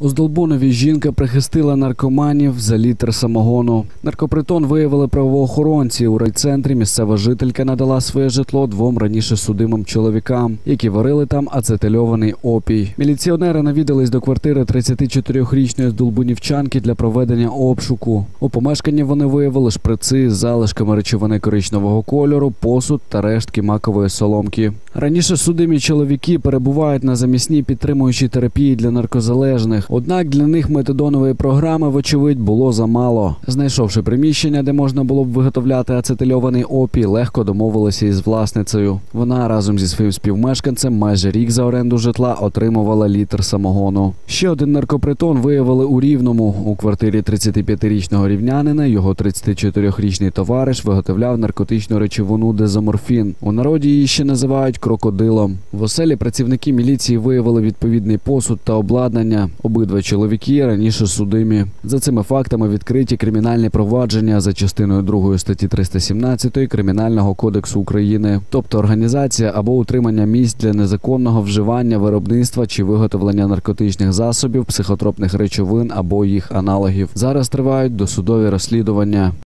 У Здолбунові жінка прихистила наркоманів за літр самогону. Наркопритон виявили правоохоронці. У райцентрі місцева жителька надала своє житло двом раніше судимим чоловікам, які варили там ацетильований опій. Міліціонери навідались до квартири 34-річної здолбунівчанки для проведення обшуку. У помешканні вони виявили шприци з залишками речовини коричневого кольору, посуд та рештки макової соломки. Раніше судимі чоловіки перебувають на замісній підтримуючій терапії для наркозалежних. Однак для них метадонової програми, вочевидь, було замало. Знайшовши приміщення, де можна було б виготовляти ацетильований опій, легко домовилися із власницею. Вона разом зі своїм співмешканцем майже рік за оренду житла отримувала літр самогону. Ще один наркопритон виявили у Рівному. У квартирі 35-річного рівнянина його 34-річний товариш виготовляв наркотичну речовину дезоморфін. У народі її ще називають крокодилом. В оселі працівники міліції виявили відповідний посуд та обладнання. Обидва чоловіки раніше судимі. За цими фактами відкриті кримінальні провадження за частиною 2 статті 317 Кримінального кодексу України, тобто організація або утримання місць для незаконного вживання, виробництва чи виготовлення наркотичних засобів, психотропних речовин або їх аналогів. Зараз тривають досудові розслідування.